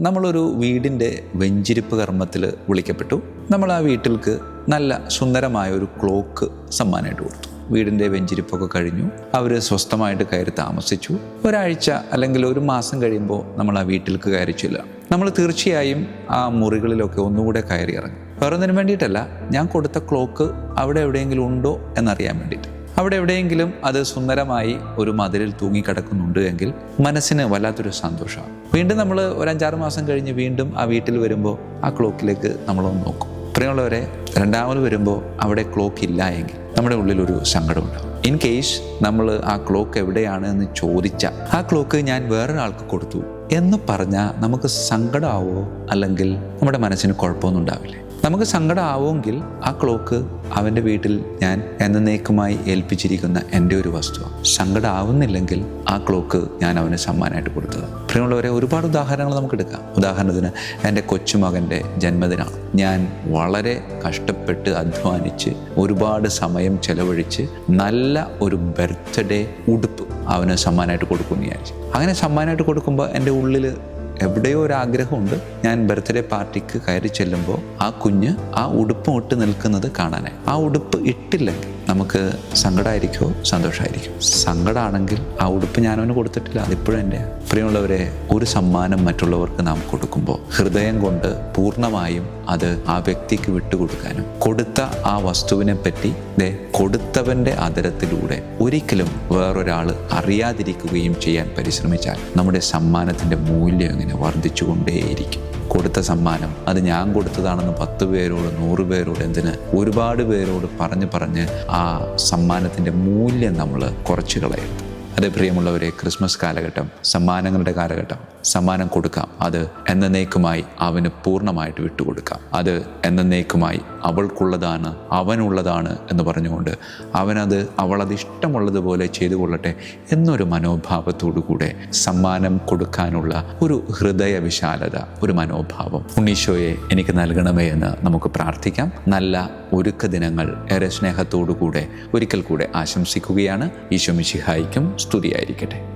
നമ്മളൊരു വീടിന്റെ വെഞ്ചിരിപ്പ് കർമ്മത്തിൽ വിളിക്കപ്പെട്ടു. നമ്മൾ ആ വീട്ടിൽക്ക് നല്ല സുന്ദരമായ ഒരു ക്ലോക്ക് സമ്മാനമായിട്ട് കൊടുത്തു. വീടിന്റെ വെഞ്ചിരിപ്പൊക്കെ കഴിഞ്ഞു. അവർ സ്വസ്ഥമായിട്ട് കയറി താമസിച്ചു. ഒരാഴ്ച അല്ലെങ്കിൽ ഒരു മാസം കഴിയുമ്പോൾ നമ്മൾ ആ വീട്ടിൽക്ക് കയറി ചെല്ലുക നമ്മൾ തീർച്ചയായും ആ മുറികളിലൊക്കെ ഒന്നുകൂടെ കയറി ഇറങ്ങി. വേറെ ഒന്നിനും വേണ്ടിയിട്ടല്ല ഞാൻ കൊടുത്ത ക്ലോക്ക് അവിടെ എവിടെയെങ്കിലും ഉണ്ടോ എന്നറിയാൻ വേണ്ടിയിട്ട്. അവിടെ എവിടെയെങ്കിലും അത് സുന്ദരമായി ഒരു മതിലിൽ തൂങ്ങിക്കിടക്കുന്നുണ്ട് എങ്കിൽ മനസ്സിന് വല്ലാത്തൊരു സന്തോഷമാണ്. വീണ്ടും നമ്മൾ ഒരു അഞ്ചാറ് മാസം കഴിഞ്ഞ് വീണ്ടും ആ വീട്ടിൽ വരുമ്പോൾ ആ ക്ലോക്കിലേക്ക് നമ്മളൊന്ന് നോക്കും. പ്രിയമുള്ളവരെ രണ്ടാമത് വരുമ്പോൾ അവിടെ ക്ലോക്ക് ഇല്ല എങ്കിൽ നമ്മുടെ ഉള്ളിലൊരു സങ്കടമുണ്ടാവും. ഇൻ കേസ് നമ്മൾ ആ ക്ലോക്ക് എവിടെയാണ് എന്ന് ചോദിച്ച ആ ക്ലോക്ക് ഞാൻ വേറൊരാൾക്ക് കൊടുത്തു എന്ന് പറഞ്ഞാൽ നമുക്ക് സങ്കടമാവോ അല്ലെങ്കിൽ നമ്മുടെ മനസ്സിന് കുഴപ്പമൊന്നും ഉണ്ടാവില്ലേ? നമുക്ക് സങ്കടമാവുമെങ്കിൽ ആ ക്ലോക്ക് അവന്റെ വീട്ടിൽ ഞാൻ എന്നേക്കുമായി ഏൽപ്പിച്ചിരിക്കുന്ന എന്റെ ഒരു വസ്തുവാണ് സങ്കടമാവുന്നില്ലെങ്കിൽ ആ ക്ലോക്ക് ഞാൻ അവന് സമ്മാനമായിട്ട് കൊടുത്തത് പ്രിയമുള്ളവരെ ഒരുപാട് ഉദാഹരണങ്ങൾ നമുക്ക് എടുക്കാം ഉദാഹരണത്തിന് എന്റെ കൊച്ചുമകന്റെ ജന്മദിനമാണ്. ഞാൻ വളരെ കഷ്ടപ്പെട്ട് അധ്വാനിച്ച് ഒരുപാട് സമയം ചെലവഴിച്ച് നല്ല ഒരു ബർത്ത്ഡേ ഉടുപ്പ് അവന് സമ്മാനമായിട്ട് കൊടുക്കുമെന്ന് വിചാരിച്ചു. അങ്ങനെ സമ്മാനമായിട്ട് കൊടുക്കുമ്പോൾ എന്റെ ഉള്ളിൽ എവിടെയോ ഒരു ആഗ്രഹമുണ്ട് ഞാൻ ബർത്ത്ഡേ പാർട്ടിക്ക് കയറി ചെല്ലുമ്പോൾ ആ കുഞ്ഞ് ആ ഉടുപ്പ് ഇട്ട് നിൽക്കുന്നത് കാണാനായി. ആ ഉടുപ്പ് ഇട്ടില്ലെങ്കിൽ നമുക്ക് സങ്കടമായിരിക്കുമോ സന്തോഷമായിരിക്കും സങ്കടമാണെങ്കിൽ ആ ഉടുപ്പ് ഞാനവന് കൊടുത്തിട്ടില്ല. അതിപ്പോഴും എന്റെ. പ്രിയമുള്ളവരെ ഒരു സമ്മാനം മറ്റുള്ളവർക്ക് നാം കൊടുക്കുമ്പോൾ ഹൃദയം കൊണ്ട് പൂർണമായും അത് ആ വ്യക്തിക്ക് വിട്ടുകൊടുക്കാനും കൊടുത്ത ആ വസ്തുവിനെ പറ്റി ദേ കൊടുത്തവന്റെ അതരത്തിലൂടെ ഒരിക്കലും വേറൊരാൾ അറിയാതിരിക്കുകയും ചെയ്യാൻ പരിശ്രമിച്ചാൽ നമ്മുടെ സമ്മാനത്തിന്റെ മൂല്യം ഇങ്ങനെ വർദ്ധിച്ചുകൊണ്ടേയിരിക്കും. കൊടുത്ത സമ്മാനം. അത് ഞാൻ കൊടുത്തതാണെന്ന് പത്ത് പേരോട് നൂറ് പേരോട് എന്തിന്? ഒരുപാട് പേരോട് പറഞ്ഞ് പറഞ്ഞ് ആ സമ്മാനത്തിന്റെ മൂല്യം നമ്മൾ കുറച്ച് കളയരുത്. അതേ പ്രിയമുള്ളവരെ ക്രിസ്മസ് കാലഘട്ടം സമ്മാനങ്ങളുടെ കാലഘട്ടം. സമ്മാനം കൊടുക്കാം. അത് എന്നേക്കുമായി അവന് പൂർണമായിട്ട് വിട്ടുകൊടുക്കാം. അത് എന്നേക്കുമായി അവൾക്കുള്ളതാണ് അവനുള്ളതാണ് എന്ന് പറഞ്ഞുകൊണ്ട് അവനത് അവളത് ഇഷ്ടമുള്ളതുപോലെ ചെയ്തു കൊള്ളട്ടെ എന്നൊരു മനോഭാവത്തോടു കൂടെ സമ്മാനം കൊടുക്കാനുള്ള ഒരു ഹൃദയ വിശാലത ഒരു മനോഭാവം ഉണ്ണീശോയെ എനിക്ക് നൽകണമേ എന്ന് നമുക്ക് പ്രാർത്ഥിക്കാം. നല്ല ഒരുക്ക ദിനങ്ങൾ ഏറെ സ്നേഹത്തോടു കൂടെ ഒരിക്കൽ കൂടെ ആശംസിക്കുകയാണ്. ഈശോ മിശിഹായിക്കും സ്തുതിയായിരിക്കട്ടെ.